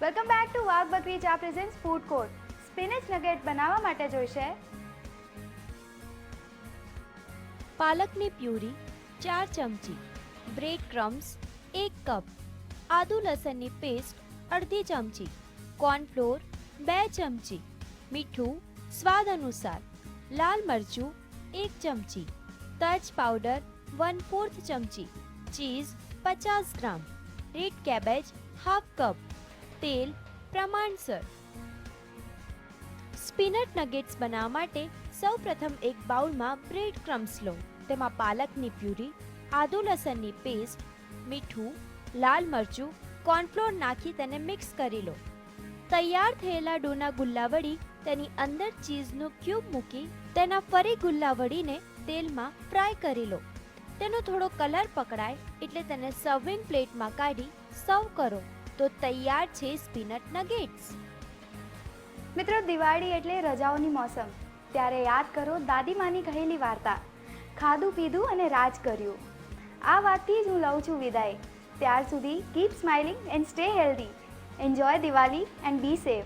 Welcome back to Wagh Bakri ચા presents food court spinach nugget બનાવવા માટે જોઈશે પાલકની પ્યુરી ચાર ચમચી બ્રેડ ક્રમ્સ એક કપ આદુ લસણની પેસ્ટ અડધી ચમચી કોર્નફ્લોર બે ચમચી મીઠું સ્વાદ અનુસાર લાલ મરચું એક ચમચી તજ પાવડર વન ફોર્થ ચમચી ચીઝ પચાસ gram red cabbage half cup તેલ, પ્રમાણસર. સ્પિનટ નગેટ્સ બનાવવા માટે સૌપ્રથમ એક બાઉલમાં બ્રેડ ક્રમ્સ લો. તેમાં પાલકની પ્યુરી, આદુ લસણની પેસ્ટ, મીઠું, લાલ મરચું, કોર્નફ્લોર નાખી તેને મિક્સ કરી લો. તૈયાર થયેલા ડોના ગુલ્લા વળી તેની અંદર ચીઝનું ક્યુબ મૂકી તેના ફરી ગુલ્લા વળીને તેલમાં ફ્રાય કરી લો. તેનો થોડો કલર પકડાય એટલે તેને સર્વિંગ પ્લેટમાં કાઢી સર્વ કરો. તો તૈયાર છે સ્પિનટ નગેટ્સ મિત્રો, દિવાળી એટલે રજાઓની મોસમ. ત્યારે યાદ કરો દાદીમાની કહેલી વાર્તા. ખાધું, પીધું અને રાજ કર્યું. આ વાતથી જ હું લઉં છું વિદાય. ત્યાર સુધી keep smiling and stay healthy enjoy Diwali and be safe